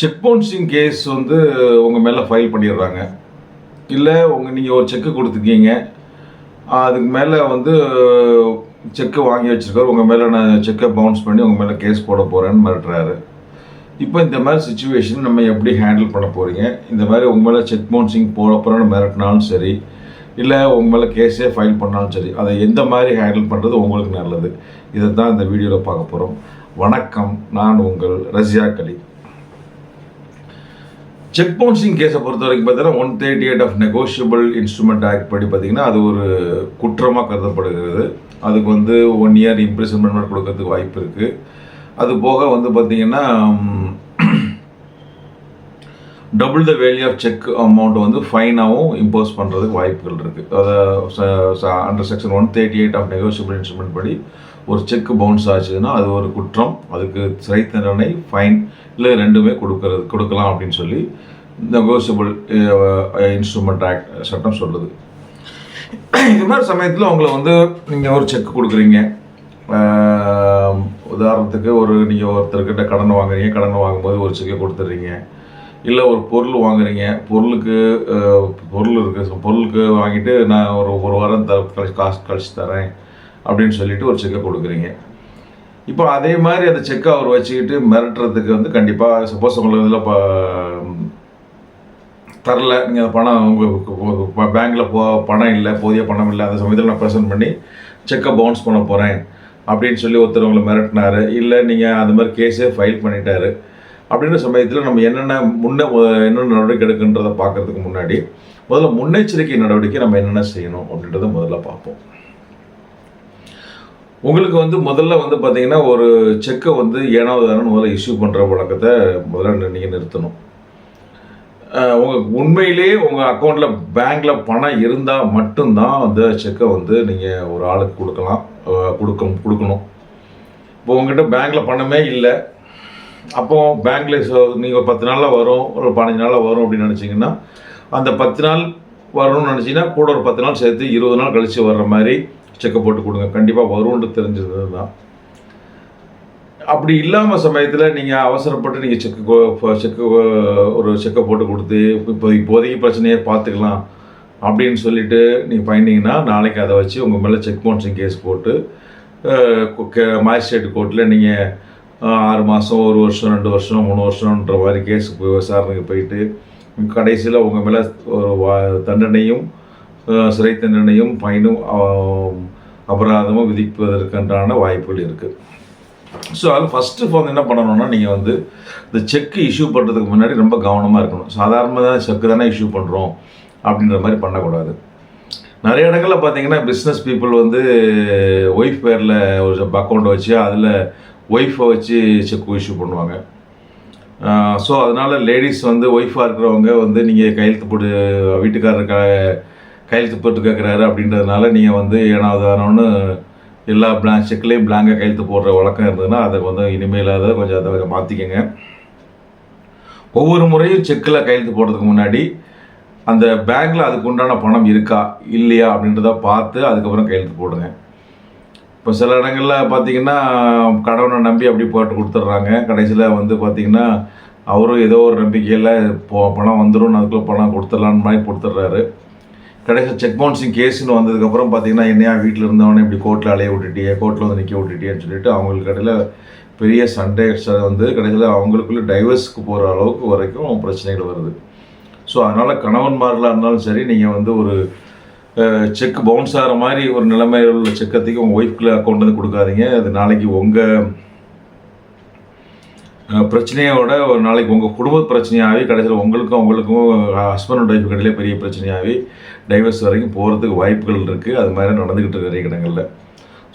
Check bouncing case வந்து உங்கள் மேலே ஃபைல் பண்ணிடுறாங்க. இல்லை உங்கள் நீங்கள் ஒரு செக்கு கொடுத்துருக்கீங்க. அதுக்கு மேலே வந்து செக்கு வாங்கி வச்சுருக்காரு. உங்கள் மேலே நான் செக்கை பவுன்ஸ் பண்ணி உங்கள் மேலே கேஸ் போட போகிறேன்னு மிரட்டுறாரு. இப்போ இந்த மாதிரி சுச்சுவேஷன் நம்ம எப்படி ஹேண்டில் பண்ண போகிறீங்க இந்த மாதிரி உங்கள் மேலே செக் பவுன்சிங் போட போகிறேன்னு மிரட்டினாலும் சரி இல்லை உங்கள் மேலே கேஸே ஃபைல் பண்ணாலும் சரி அதை எந்த மாதிரி ஹேண்டில் பண்ணுறது உங்களுக்கு நல்லது? இதை தான் இந்த வீடியோவில் பார்க்க போகிறோம் வணக்கம். நான் உங்கள் ரஷ்யா கலி. செக் பவுன்சிங் கேஸை பொறுத்த வரைக்கும் பார்த்தீங்கன்னா one thirty eight of negotiable instrument act படி பார்த்தீங்கன்னா அது ஒரு குற்றமாக கருதப்படுகிறது. அதுக்கு வந்து ஒன் இயர் இம்ப்ரிசன்மெண்ட் கொடுக்கறதுக்கு வாய்ப்பு இருக்குது அது போக வந்து பார்த்தீங்கன்னா double the value of cheque amount வந்து ஃபைனாகவும் இம்போஸ் பண்ணுறதுக்கு வாய்ப்புகள் இருக்குது அதை under section one thirty eight of negotiable instrument படி ஒரு செக் பவுன்ஸ் ஆச்சுன்னா அது ஒரு குற்றம். அதுக்கு சிறை தண்டனை ஃபைன் இல்லை ரெண்டுமே கொடுக்கறது கொடுக்கலாம் அப்படின்னு சொல்லி நெகோசியபிள் இன்ஸ்ட்ருமெண்ட் ஆக்ட் சட்டம் சொல்லுது. இது மாதிரி சமயத்தில் உங்களை வந்து நீங்கள் ஒரு செக் கொடுக்குறீங்க. உதாரணத்துக்கு ஒரு நீங்கள் ஒருத்தர்கிட்ட கடன் வாங்குறீங்க. கடன் வாங்கும்போது ஒரு செக்கை கொடுத்துட்றீங்க. இல்லை ஒரு பொருள் வாங்குறீங்க. பொருளுக்கு eh, பொருள் இருக்குது பொருளுக்கு வாங்கிட்டு நான் ஒரு ஒரு வாரம் த காசு கழிச்சு தரேன். அப்படின்னு சொல்லிட்டு ஒரு செக்கை கொடுக்குறீங்க. இப்போ அதே மாதிரி அந்த செக்கை அவர் வச்சுக்கிட்டு மிரட்டுறதுக்கு வந்து கண்டிப்பாக சப்போஸ் உங்களுக்கு இதில் இப்போ தரல. நீங்கள் அந்த பணம் உங்களுக்கு பேங்க்கில் போ பணம் இல்லை போதிய பணம் இல்லை அந்த சமயத்தில் நான் ப்ரெசென்ட் பண்ணி செக்கை பவுன்ஸ் பண்ண போகிறேன் அப்படின்னு சொல்லி ஒருத்தர் உங்களை மிரட்டினார். இல்லை நீங்கள் அந்த மாதிரி கேஸே ஃபைல் பண்ணிட்டாரு. அப்படின்ற சமயத்தில் நம்ம என்னென்ன முன்ன என்னென்ன நடவடிக்கை எடுக்குன்றதை பார்க்கறதுக்கு முன்னாடி முதல்ல முன்னெச்சரிக்கை நடவடிக்கை நம்ம என்னென்ன செய்யணும் அப்படின்றத முதல்ல பார்ப்போம். உங்களுக்கு வந்து முதல்ல வந்து பார்த்தீங்கன்னா ஒரு செக்கை வந்து ஏனாவதாரன்னு முதல்ல இஷ்யூ பண்ணுற வழக்கத்தை முதல்ல நீங்கள் நிறுத்தணும். உங்கள் உண்மையிலேயே உங்கள் அக்கௌண்ட்டில் பேங்க்கில் பணம் இருந்தால் மட்டும்தான் அந்த செக்கை வந்து நீங்கள் ஒரு ஆளுக்கு கொடுக்கலாம். கொடுக்க கொடுக்கணும். இப்போ உங்ககிட்ட பேங்க்கில் பணமே இல்லை. அப்போ பேங்க்கில் நீங்கள் பத்து நாளில் வரும் ஒரு பதினஞ்சு நாளில் வரும் அப்படின்னு நினச்சிங்கன்னா அந்த பத்து நாள் வரணும்னு நினச்சிங்கன்னா கூட ஒரு பத்து நாள் சேர்த்து இருபது நாள் கழித்து வர்ற மாதிரி செக்கப் போட்டு கொடுங்க. கண்டிப்பாக வரும்னு தெரிஞ்சது தான் அப்படி இல்லாமல் சமயத்தில் நீங்கள் அவசரப்பட்டு நீங்கள் செக்கு செக்கு ஒரு செக்கப் போட்டு கொடுத்து இப்போ இப்போதைக்கு பிரச்சனையை பார்த்துக்கலாம் அப்படின்னு சொல்லிட்டு நீங்கள் பயந்தீங்கன்னா நாளைக்கு அதை வச்சு உங்கள் மேலே செக் பவுன்சிங் கேஸ் போட்டு மாஜிஸ்ட்ரேட் கோர்ட்டில் நீங்கள் ஆறு மாதம் ஒரு வருஷம் ரெண்டு வருஷம் மூணு வருஷம்ன்ற மாதிரி கேஸ் விசாரணைக்கு போயிட்டு கடைசியில் உங்கள் மேலே ஒரு வா- தண்டனையும் சிறை தண்டனையும் பயனும் அபராதமும் விதிப்பதற்குண்டான வாய்ப்புகள் இருக்குது ஸோ அதில் ஃபஸ்ட்டு வந்து என்ன பண்ணணும்னா நீங்கள் வந்து இந்த செக்கு இஷ்யூ பண்ணுறதுக்கு முன்னாடி ரொம்ப கவனமாக இருக்கணும். சாதாரணமாக செக்கு தானே இஷ்யூ பண்ணுறோம் அப்படின்ற மாதிரி பண்ணக்கூடாது. நிறைய இடங்களில் பார்த்தீங்கன்னா பிஸ்னஸ் பீப்புள் வந்து ஒய்ஃப் பேரில் ஒரு அக்கௌண்ட் வச்சு அதில் ஒய்ஃபை வச்சு செக் இஷ்யூ பண்ணுவாங்க. ஸோ அதனால் லேடிஸ் வந்து ஒய்ஃபாக இருக்கிறவங்க வந்து நீங்கள் கையெழுத்து போட்டு வீட்டுக்காரருக்காக கையெழுத்து போட்டு கேட்குறாரு அப்படின்றதுனால நீங்கள் வந்து ஏனாவதானோன்னு எல்லா பிளாங்க் செக்லேயும் பிளாங்காக கையெழுத்து போடுற வழக்கம் இருந்ததுன்னா அதை வந்து இனிமேலாத கொஞ்சம் அதை கொஞ்சம் மாற்றிக்கங்க ஒவ்வொரு முறையும் செக்கில் கையெழுத்து போடுறதுக்கு முன்னாடி அந்த பேங்க்கில் அதுக்கு உண்டான பணம் இருக்கா இல்லையா அப்படின்றத பார்த்து அதுக்கப்புறம் கையெழுத்து போடுங்க. இப்போ சில இடங்களில் பார்த்தீங்கன்னா கடவுளை நம்பி அப்படி போட்டு கொடுத்துட்றாங்க. கடைசியில் வந்து பார்த்திங்கன்னா அவரும் ஏதோ ஒரு நம்பிக்கையில் போ பணம் வந்துடும் அதுக்குள்ளே பணம் கொடுத்துடலான்னு மாதிரி கொடுத்துட்றாரு. கடைசியில் செக் பவுன்சிங் கேஸ்னு வந்ததுக்கப்புறம் பார்த்தீங்கன்னா என்னையா வீட்டில் இருந்தவனே இப்படி கோர்ட்டில் அலைய விட்டுட்டியே கோர்ட்டில் வந்து நிற்க விட்டுட்டியேன்னு சொல்லிட்டு அவங்களுக்கு இடையில பெரிய சண்டை வந்து கடைசியில் அவங்களுக்குள்ளே டைவர்ஸ்க்கு போகிற அளவுக்கு வரைக்கும் பிரச்சனைகள் வருது. ஸோ அதனால் கணவன்மார்களாக இருந்தாலும் சரி நீங்கள் வந்து ஒரு செக் பவுன்ஸ் ஆகிற மாதிரி ஒரு நிலைமையில் உள்ள செக்கத்துக்கு உங்கள் ஒய்ஃப்குள்ள அக்கௌண்ட் வந்து கொடுக்காதீங்க. அது நாளைக்கு உங்கள் பிரச்சனையோட ஒரு நாளைக்கு உங்கள் குடும்ப பிரச்சனையாகி கடைசியில் உங்களுக்கும் உங்களுக்கும் ஹஸ்பண்ட் அண்ட் ஒய்ஃப் கடையிலே பெரிய பிரச்சனையாகி டைவர்ஸ் வரைக்கும் போகிறதுக்கு வாய்ப்புகள் இருக்குது அது மாதிரி நடந்துக்கிட்டு இருக்கு நிறைய இடங்களில்.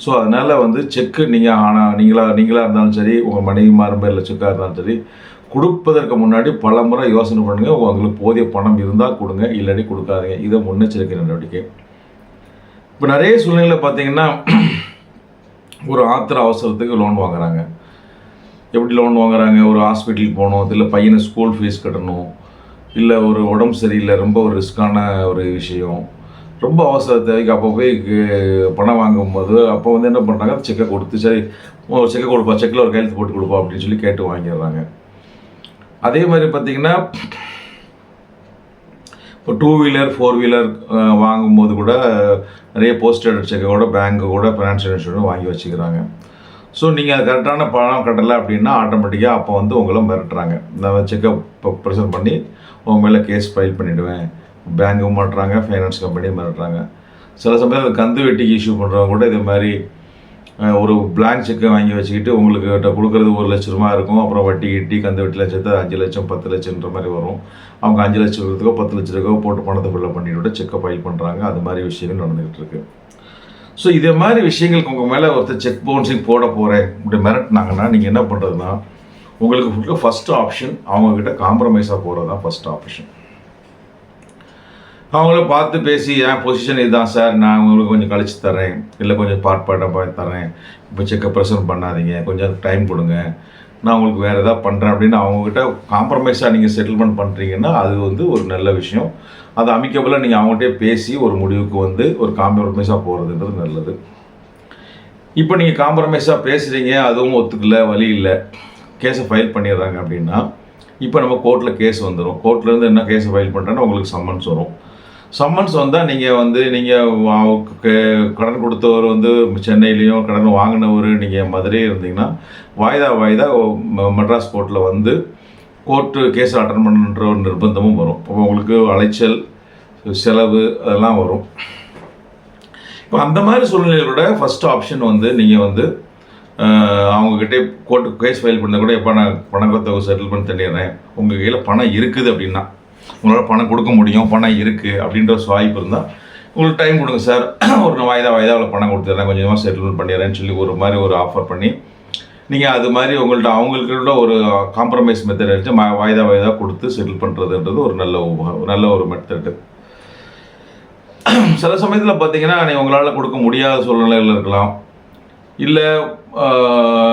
ஸோ அதனால் வந்து செக்கு நீங்கள் ஆனால் நீங்களா நீங்களாக இருந்தாலும் சரி உங்கள் மனைவி மாறும்போது இல்லை செக்காக இருந்தாலும் சரி கொடுப்பதற்கு முன்னாடி பல முறை யோசனை பண்ணுங்கள் உங்களுக்கு போதிய பணம் இருந்தால் கொடுங்க இல்லாட்டி கொடுக்காதீங்க. இதை முன்னெச்சரிக்கை நடவடிக்கை. இப்போ நிறைய சூழ்நிலையில் பார்த்தீங்கன்னா ஒரு ஆத்திர அவசரத்துக்கு லோன் வாங்குறாங்க. எப்படி லோன் வாங்குறாங்க? ஒரு ஹாஸ்பிட்டலுக்கு போகணும் இல்லை பையனை ஸ்கூல் ஃபீஸ் கட்டணும் இல்லை ஒரு உடம்பு சரியில்லை ரொம்ப ஒரு ரிஸ்க்கான ஒரு விஷயம். ரொம்ப அவசர தேவைக்கு அப்போ போய் பணம் வாங்கும்போது அப்போ வந்து என்ன பண்ணுறாங்க செக்கை கொடுத்து சரி ஒரு செக்கை கொடுப்பா செக்கில் ஒரு கையெழுத்து போட்டு கொடுப்பா அப்படின்னு சொல்லி கேட்டு வாங்கிடுறாங்க. அதே மாதிரி பார்த்தீங்கன்னா இப்போ டூ வீலர் ஃபோர் வீலர் வாங்கும்போது கூட நிறைய போஸ்டட் செக்கை கூட பேங்க்கு கூட ஃபினான்ஷியல் இன்சூரன்ஸ் வாங்கி வச்சுக்கிறாங்க. ஸோ நீங்கள் அது கரெக்டான பணம் கட்டலை அப்படின்னா ஆட்டோமேட்டிக்காக அப்போ வந்து உங்களை மிரட்டுறாங்க. நான் செக்கப் ப்ரெசன்ட் பண்ணி உங்க மேலே கேஸ் ஃபைல் பண்ணிவிடுவேன் பேங்க்கும் மாட்டுறாங்க ஃபைனான்ஸ் கம்பெனியும் மிரட்டுறாங்க. சில சமயம் அது கந்து வெட்டிக்கு இஷ்யூ பண்ணுறவங்க கூட இதே மாதிரி ஒரு பிளாங்க் செக்கை வாங்கி வச்சுக்கிட்டு உங்களுக்கு கொடுக்குறது ஒரு லட்ச ரூபா இருக்கும். அப்புறம் வட்டி கிட்டி கந்து வெட்டி லட்சத்தை அஞ்சு லட்சம் பத்து லட்சம்ன்ற மாதிரி வரும். அவங்க அஞ்சு லட்சம் ரூபாய்க்கோ பத்து லட்ச ரூபாய்க்கோ போட்டு பணத்தை ஃபில்லப் பண்ணிவிட்டு செக்கை ஃபைல் பண்ணுறாங்க அது மாதிரி விஷயங்கள் நடந்துகிட்டு இருக்குது ஸோ இதே மாதிரி விஷயங்களுக்கு உங்கள் மேலே ஒருத்தர் செக் பவுன்சிங் போட போகிறேன் இப்படி மிரட்டினாங்கன்னா நீங்கள் என்ன பண்ணுறதுன்னா உங்களுக்கு ஃபஸ்ட்டு ஆப்ஷன் அவங்கக்கிட்ட காம்ப்ரமைஸாக போகிறது தான் ஃபஸ்ட் ஆப்ஷன் அவங்கள பார்த்து பேசி என் பொசிஷன் இதுதான் சார் நான் உங்களுக்கு கொஞ்சம் கழிச்சு தரேன் இல்லை கொஞ்சம் பார்ட் பார்ட்டாக பார்த்து தரேன் இப்போ செக்கப் ப்ரெசன்ட் பண்ணாதீங்க. கொஞ்சம் டைம் கொடுங்க. நான் உங்களுக்கு வேறு எதாவது பண்ணுறேன் அப்படின்னு அவங்கக்கிட்ட காம்ப்ரமைஸாக நீங்கள் செட்டில்மெண்ட் பண்ணுறீங்கன்னா அது வந்து ஒரு நல்ல விஷயம். அது அமைக்கப்பில் நீங்கள் அவங்கள்ட்டே பேசி ஒரு முடிவுக்கு வந்து ஒரு காம்ப்ரமைஸாக போகிறதுன்றது நல்லது. இப்போ நீங்கள் காம்ப்ரமைஸாக பேசுகிறீங்க அதுவும் ஒத்துக்கல வழி இல்லை. கேஸை ஃபைல் பண்ணிடுறாங்க அப்படின்னா இப்போ நம்ம கோர்ட்டில் கேஸ் வந்துடும் கோர்ட்லேருந்து என்ன கேஸை ஃபைல் பண்ணுறேன்னா உங்களுக்கு சம்மன்ஸ் வரும். சம்மன்ஸ் வந்தால் நீங்கள் வந்து நீங்கள் கடன் கொடுத்தவர் வந்து சென்னையிலையும் கடன் வாங்கினவர் நீங்கள் மதுரையில் இருந்தீங்கன்னா வாய்தா வாய்தா ம- மெட்ராஸ் கோர்ட்டில் வந்து கோர்ட்டு கேஸ் அட்டன் பண்ணுன்ற ஒரு நிர்பந்தமும் வரும். இப்போ உங்களுக்கு அலைச்சல் செலவு அதெல்லாம் வரும். இப்போ அந்த மாதிரி சூழ்நிலையில் கூட ஃபஸ்ட் ஆப்ஷன் வந்து நீங்கள் வந்து அவங்கக்கிட்டே கோர்ட்டு கேஸ் ஃபைல் பண்ணால் கூட எப்போ நான் பணத்தை செட்டில் பண்ணி தண்டிடுறேன் உங்கள் கையில் பணம் இருக்குது அப்படின்னா உங்களால் பணம் கொடுக்க முடியும் பணம் இருக்குது அப்படின்ற ஒரு வாய்ப்பு இருந்தால் உங்களுக்கு டைம் கொடுங்க சார். ஒரு நான் வாய்தா வாய்தாவில் பணம் கொடுத்துட்றேன் கொஞ்சமாக செட்டில்மெண்ட் பண்ணிடுறேன்னு சொல்லி ஒரு மாதிரி ஒரு ஆஃபர் பண்ணி நீங்கள் அது மாதிரி உங்கள்கிட்ட அவங்களுக்குள்ள ஒரு காம்ப்ரமைஸ் மெத்தட் இருந்துச்சு வாய்தா வாய்தா கொடுத்து செட்டில் பண்ணுறதுன்றது ஒரு நல்ல நல்ல ஒரு மெத்தடு சில சமயத்தில் பார்த்தீங்கன்னா நீ உங்களால் கொடுக்க முடியாத சூழ்நிலையில் இருக்கலாம். இல்லை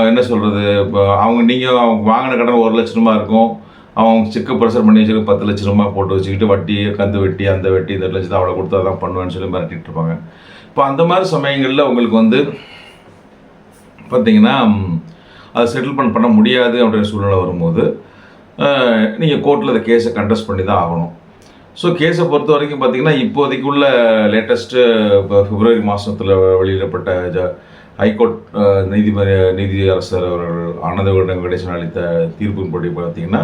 என்ன சொல்கிறது இப்போ அவங்க நீங்கள் அவங்க வாங்கின கடன் ஒரு லட்ச ரூபா இருக்கும். அவங்க செக்கு ப்ரெஷர் பண்ணி வச்சுட்டு பத்து லட்ச ரூபா போட்டு வச்சுக்கிட்டு வட்டி கந்து வெட்டி அந்த வெட்டி இந்த லட்சத்தை அவளை கொடுத்தா தான் பண்ணுவேன்னு சொல்லி மிரட்டிட்டு இருப்பாங்க. இப்போ அந்த மாதிரி சமயங்களில் உங்களுக்கு வந்து பார்த்தீங்கன்னா அதை செட்டில்மெண்ட் பண்ண முடியாது அப்படின்ற சூழ்நிலை வரும்போது நீங்கள் கோர்ட்டில் அந்த கேஸை கண்டஸ்ட் பண்ணி தான் ஆகணும். ஸோ கேஸை பொறுத்த வரைக்கும் பார்த்தீங்கன்னா இப்போதைக்கு உள்ள லேட்டஸ்ட்டு இப்போ பிப்ரவரி மாதத்தில் வெளியிடப்பட்ட ஜ ஹைகோர்ட் அஹ், நீதிபதி நீதியரசர் அவர்கள் ஆனந்த வெங்கடேசன் அளித்த தீர்ப்பின்படி பார்த்தீங்கன்னா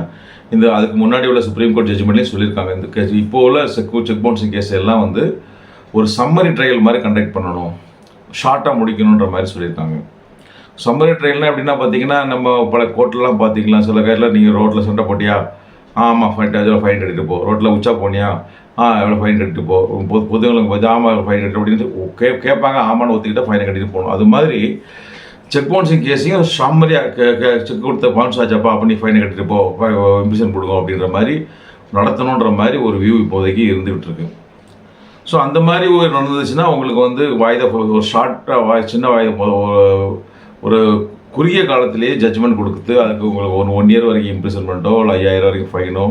இந்த அதுக்கு முன்னாடி உள்ள சுப்ரீம் கோர்ட் ஜட்ஜ்மெண்ட்லேயும் சொல்லியிருக்காங்க. இந்த கேஸ் இப்போ உள்ள செக் செக் பவுன்சிங் கேஸ் எல்லாம் வந்து ஒரு சம்மரி ட்ரையல் மாதிரி கண்டக்ட் பண்ணணும். ஷார்ட்டாக முடிக்கணுன்ற மாதிரி சொல்லியிருக்காங்க. சம்மரி ட்ரெயின்லாம் எப்படின்னா பார்த்தீங்கன்னா நம்ம பல கோர்ட்லலாம் பார்த்தீங்களா? சில கையில் நீங்கள் ரோட்டில் சண்டை போட்டியா? ஆமாம் ஃபைன் எவ்வளோ ஃபைன் எடுத்துட்டு போ. ரோட்டில் உச்சா போனியா? ஆ எவ்வளோ ஃபைன் எடுத்துகிட்டு போ. பொது பொதுங்களுக்கு பார்த்து ஆமாம் ஃபைன் எடுத்து அப்படின்னு கே கேட்பாங்க. ஆமான்னு ஒத்துக்கிட்டால் ஃபைனை கட்டிட்டு போகணும். அது மாதிரி செக் பவுன்சிங் கேஸையும் சம்மரியாக செக் கொடுத்த பவுன்ஸ் ஆச்சப்பா அப்படி ஃபைனை கட்டிட்டு போ. இம்பிஷன் கொடுக்கும் அப்படின்ற மாதிரி நடத்தணுன்ற மாதிரி ஒரு வியூ இப்போதைக்கு இருந்துகிட்டு இருக்கு. ஸோ அந்த மாதிரி ஒரு நடந்துச்சுன்னா உங்களுக்கு வந்து வாய்தா ஒரு ஷார்ட்டாக வாய் சின்ன வாய்தா ஒரு- குறுகிய காலத்திலேயே ஜட்ஜ்மெண்ட் கொடுத்து அதுக்கு உங்களுக்கு ஒன் ஒன் இயர் வரைக்கும் இம்ப்ரிசன்மெண்ட்டோ இல்லை ஐயாயிரம் வரைக்கும் ஃபைனோ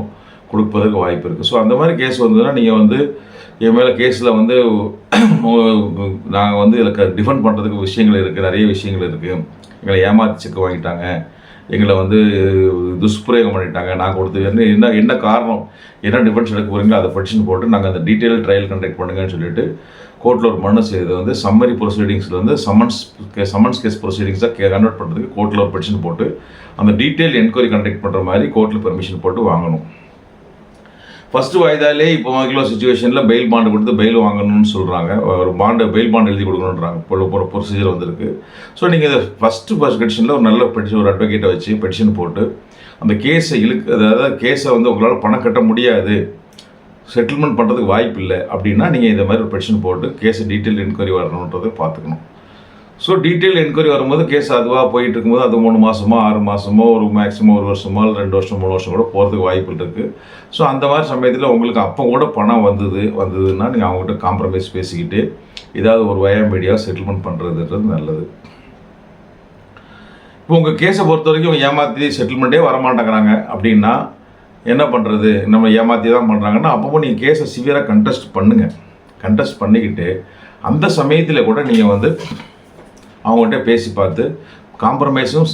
கொடுப்பதற்கு வாய்ப்பு இருக்குது ஸோ அந்த மாதிரி கேஸ் வந்ததுன்னா நீங்கள் வந்து என் மேலே கேஸில் வந்து நாங்கள் வந்து இதில் டிஃபெண்ட் பண்ணுறதுக்கு விஷயங்கள் இருக்குது நிறைய விஷயங்கள் இருக்குது எங்களை ஏமாத்தி செக் வாங்கிட்டாங்க. எங்களை வந்து துஷ்பிரயோகம் பண்ணிட்டாங்க. நான் கொடுத்து என்ன என்ன என்ன காரணம் என்ன டிஃபென்ஸ் எடுக்க போகிறீங்களோ அதை பெட்டிஷன் போட்டு நாங்கள் அந்த டீட்டெயில் ட்ரையல் கண்டக்ட் பண்ணுங்கன்னு சொல்லிட்டு கோர்ட்டில் ஒரு மனு செய்து வந்து சம்மரி ப்ரொசீடிங்ஸில் வந்து சம்மன்ஸ் சம்மன்ஸ் கேஸ் ப்ரொசீடிங்ஸாக கே கன்வெர்ட் பண்ணுறதுக்கு கோர்ட்டில் ஒரு பெட்டிஷன் போட்டு அந்த டீட்டெயில் என்கொயரி கண்டக்ட் பண்ணுற மாதிரி கோர்ட்டில் பெர்மிஷன் போட்டு வாங்கணும். ஃபஸ்ட்டு வாய்தாலே இப்போ வாங்கிலோ சுச்சுவேஷனில் பெயில் பாண்டு கொடுத்து பெயில் வாங்கணும்னு சொல்கிறாங்க ஒரு பாண்டு பெயில் பாண்டு எழுதி கொடுக்கணுன்றாங்க இப்போ ப்ரொசீஜர் வந்திருக்கு. ஸோ நீங்கள் இதை ஃபஸ்ட்டு ஃபஸ்ட் பெட்டிஷனில் ஒரு நல்ல பெட்டிஷன் ஒரு அட்வொகேட்டை வச்சு பெட்டிஷன் போட்டு அந்த கேஸை இழுக்கு அதாவது கேஸை வந்து உங்களால் பணம் கட்ட முடியாது. செட்டில்மெண்ட் பண்ணுறதுக்கு வாய்ப்பு இல்லை அப்படின்னா நீங்கள் இந்த மாதிரி ஒரு பெட்டிஷன் போட்டு கேஸை டீட்டெயில் என்கொயரி வரணுன்றதை பார்த்துக்கணும். ஸோ டீட்டெயில் என்கொயரி வரும்போது கேஸ் அதுவாக போயிட்டு இருக்கும்போது அது மூணு மாதமோ ஆறு மாதமோ ஒரு மேக்ஸிமம் ஒரு வருஷமோ இல்லை ரெண்டு வருஷம் மூணு வருஷம் கூட போகிறதுக்கு வாய்ப்பு இருக்குது ஸோ அந்த மாதிரி சமயத்தில் உங்களுக்கு அப்போ கூட பணம் வந்தது வந்ததுன்னா நீங்கள் அவங்ககிட்ட காம்ப்ரமைஸ் பேசிக்கிட்டு ஏதாவது ஒரு வயா மீடியா செட்டில்மெண்ட் பண்ணுறதுன்றது நல்லது. இப்போ உங்கள் கேஸை பொறுத்த வரைக்கும் ஏமாற்றி செட்டில்மெண்ட்டே வரமாட்டேங்கிறாங்க அப்படின்னா என்ன பண்ணுறது நம்ம ஏமாற்றி தான் பண்ணுறாங்கன்னா அப்போ நீங்கள் கேஸை சிவியராக கண்டெஸ்ட் பண்ணுங்கள் கண்டெஸ்ட் பண்ணிக்கிட்டு அந்த சமயத்தில் கூட நீங்கள் வந்து அவங்கள்ட்ட பேசி பார்த்து காம்ப்ரமைஸும்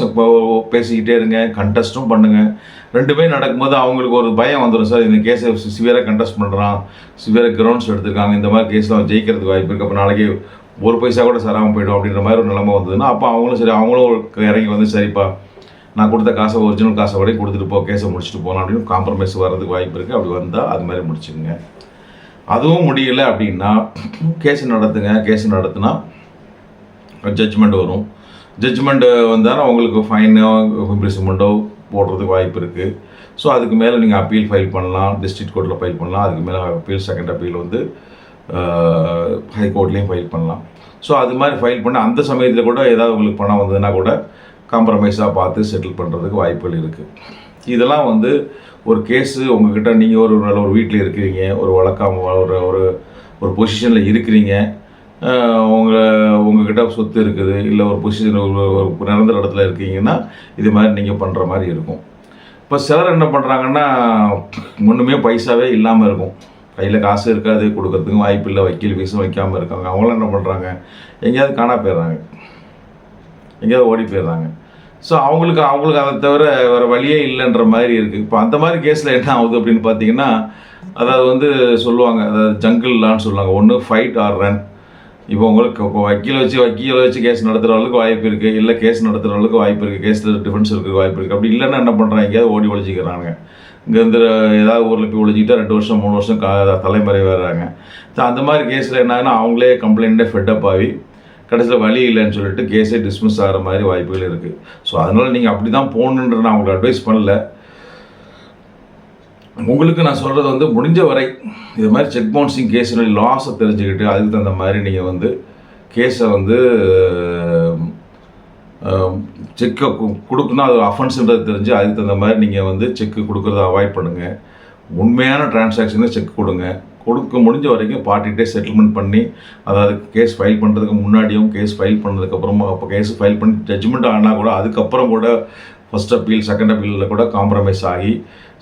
பேசிக்கிட்டே இருங்க கண்டெஸ்ட்டும் பண்ணுங்கள் ரெண்டுமே நடக்கும்போது அவங்களுக்கு ஒரு பயம் வந்துடும் சார் இந்த கேஸை சிவியராக கண்டெஸ்ட் பண்ணுறான் சிவியராக கிரவுண்ட்ஸ் எடுத்துருக்காங்க. இந்த மாதிரி கேஸில் அவன் ஜெயிக்கிறதுக்கு வாய்ப்பு இருக்குது அப்போ நாளைக்கு ஒரு பைசா கூட சராமல் போயிடும். அப்படின்ற மாதிரி ஒரு நிலைமை வந்ததுன்னா அப்போ அவங்களும் சரி அவங்களும் இறங்கி வந்து சரிப்பா நான் கொடுத்த காசை ஒரிஜினல் காசை வரையும் கொடுத்துட்டு போ கேஸை முடிச்சுட்டு போகலாம் அப்படின்னு காம்ப்ரமைஸ் வர்றதுக்கு வாய்ப்பு இருக்குது அப்படி வந்தால் அது மாதிரி முடிச்சுங்க அதுவும் முடியலை அப்படின்னா கேஸ் நடத்துங்க கேஸ் நடத்துனா ஜட்ஜ்மெண்ட் வரும். ஜட்ஜ்மெண்ட் வந்தாலும் உங்களுக்கு ஃபைனோ இம்ப்ரிசன்மெண்ட்டோ போடுறதுக்கு வாய்ப்பு இருக்குது ஸோ அதுக்கு மேலே நீங்கள் அப்பீல் ஃபைல் பண்ணலாம் டிஸ்ட்ரிக்ட் கோர்ட்டில் ஃபைல் பண்ணலாம். அதுக்கு மேலே அப்பீல் செகண்ட் அப்பீல் வந்து ஹைகோர்ட்லேயும் ஃபைல் பண்ணலாம். ஸோ அது மாதிரி ஃபைல் பண்ண அந்த சமயத்தில் கூட ஏதாவது உங்களுக்கு பணம் வந்ததுன்னா கூட காம்ப்ரமைஸாக பார்த்து செட்டில் பண்ணுறதுக்கு வாய்ப்புகள் இருக்குது இதெல்லாம் வந்து ஒரு கேஸு உங்ககிட்ட நீங்கள் ஒரு நல்ல ஒரு வீட்டில் இருக்கிறீங்க ஒரு வழக்காம ஒரு ஒரு ஒரு பொசிஷனில் இருக்கிறீங்க உங்கள் உங்ககிட்ட சொத்து இருக்குது இல்லை ஒரு பொசிஷன் ஒரு ஒரு நிரந்தர இடத்துல இருக்கீங்கன்னா இது மாதிரி நீங்கள் பண்ணுற மாதிரி இருக்கும். இப்போ சிலர் என்ன பண்ணுறாங்கன்னா ஒன்றுமே பைசாவே இல்லாமல் இருக்கும். கையில் காசு இருக்காது கொடுக்கறதுக்கும் வாய்ப்பு இல்லை வக்கீல் ஃபீஸும் வைக்காமல் இருக்காங்க. அவங்களாம் என்ன பண்ணுறாங்க எங்கேயாவது காணா போயிடுறாங்க. எங்கேயாவது ஓடி போயிடுறாங்க. ஸோ அவங்களுக்கு அவங்களுக்கு அதை தவிர வேறு வழியே இல்லைன்ற மாதிரி இருக்குது இப்போ அந்த மாதிரி கேஸில் என்ன ஆகுது அப்படின்னு பார்த்தீங்கன்னா அதாவது வந்து சொல்லுவாங்க அதாவது ஜங்கிள் லான்னு சொல்லுவாங்க. ஒன்று ஃபைட் ஆர் ரன் இப்போ உங்களுக்கு இப்போ வக்கீல் வச்சு வக்கீல் வச்சு கேஸ் நடத்துகிற அளவுக்கு வாய்ப்பு இருக்குது இல்லை கேஸ் நடத்துகிற அளவுக்கு வாய்ப்பு இருக்குது கேஸில் டிஃபென்ஸ் இருக்குது வாய்ப்பு இருக்குது அப்படி இல்லைன்னா என்ன பண்ணுறாங்க எங்கேயாவது ஓடி ஒழிச்சிக்கிறாங்க இங்கேருந்து ஏதாவது ஊரில் போய் ஒழிச்சிக்கிட்டா ரெண்டு வருஷம் மூணு வருஷம் கா தலைமறை வர்றாங்க ஸோ அந்த மாதிரி கேஸில் என்னாங்கன்னா அவங்களே கம்ப்ளைண்ட்டே ஃபெட்டப் ஆகி கடைசியில் வழி இல்லைன்னு சொல்லிட்டு கேஸே டிஸ்மிஸ் ஆகிற மாதிரி வாய்ப்புகள் இருக்குது ஸோ அதனால் நீங்கள் அப்படி தான் போகணுன்ற நான் உங்களுக்கு அட்வைஸ் பண்ணல. உங்களுக்கு நான் சொல்கிறது வந்து முடிஞ்ச வரை இது மாதிரி செக் பவுன்சிங் கேஸினுடைய லாஸை தெரிஞ்சுக்கிட்டு அதுக்கு தகுந்த மாதிரி நீங்கள் வந்து கேஸை வந்து செக்கை கொடுக்கணும். அது அஃபென்ஸுன்றது தெரிஞ்சு அதுக்கு தகுந்த மாதிரி நீங்கள் வந்து செக்கு கொடுக்குறத அவாய்ட் பண்ணுங்கள் உண்மையான டிரான்சாக்ஷனை செக் கொடுங்க. கொடுக்க முடிஞ்ச வரைக்கும் பார்ட்டிகிட்டே செட்டில்மெண்ட் பண்ணி அதாவது கேஸ் ஃபைல் பண்ணுறதுக்கு முன்னாடியும் கேஸ் ஃபைல் பண்ணதுக்கப்புறமா அப்போ கேஸ் ஃபைல் பண்ணி ஜட்ஜ்மெண்ட் ஆனால் கூட அதுக்கப்புறம் கூட ஃபஸ்ட் அப்பீல் செகண்ட் அப்பீலில் கூட காம்ப்ரமைஸ் ஆகி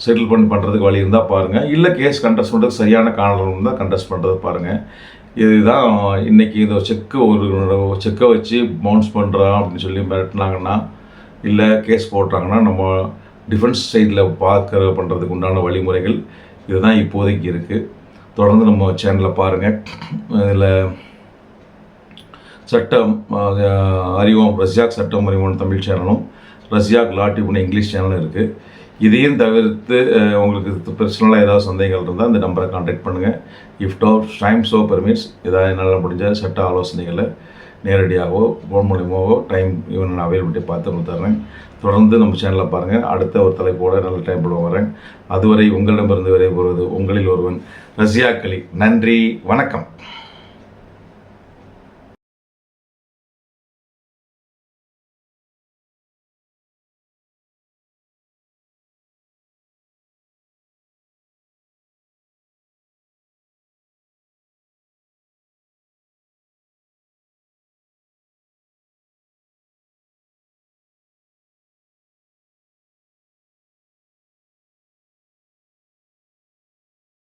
செட்டில்மெண்ட் பண்ணுறதுக்கு வழி இருந்தால் பாருங்கள் இல்லை கேஸ் கண்டஸ்ட் பண்ணுறதுக்கு சரியான காரணம் இருந்தால் கண்டஸ்ட் பண்ணுறது பாருங்கள் இதுதான் இன்றைக்கி இந்த செக்கு ஒரு செக்கை வச்சு பவுன்ஸ் பண்ணுறான் அப்படின்னு சொல்லி மிரட்டினாங்கன்னா இல்லை கேஸ் போடுறாங்கன்னா நம்ம டிஃபென்ஸ் சைடில் பார்க்குற பண்ணுறதுக்கு உண்டான வழிமுறைகள் இதுதான் இப்போதைக்கு இருக்குது தொடர்ந்து நம்ம சேனலை பாருங்கள் இதில் சட்டம் அறிவோம் ரஷ்யாக் சட்டம் அறிவோம் தமிழ் சேனலும் ரஷ்யாக் லா டியூப்னு இங்கிலீஷ் சேனலும் இருக்குது இதையும் தவிர்த்து உங்களுக்கு பர்சனலாக ஏதாவது சந்தேகங்கள் இருந்தால் இந்த நம்பரை காண்டாக்ட் பண்ணுங்கள் இஃப்டோ டைம் ஷோ பெர்மிட்ஸ் ஏதாவது என்னால் முடிஞ்ச சட்ட ஆலோசனைகளை நேரடியாகவோ ஃபோன் மூலியமாகவோ டைம் ஈவன் நான் அவைலபிலிட்டி பார்த்து உங்களுக்கு தர்றேன். தொடர்ந்து நம்ம சேனலில் பாருங்கள் அடுத்த ஒரு தலைப்போடு நல்ல டைம் போட வரேன். அதுவரை உங்களிடமிருந்து விரைவு போகிறது உங்களில் ஒருவன் ரஷ்யா கலி நன்றி. வணக்கம்.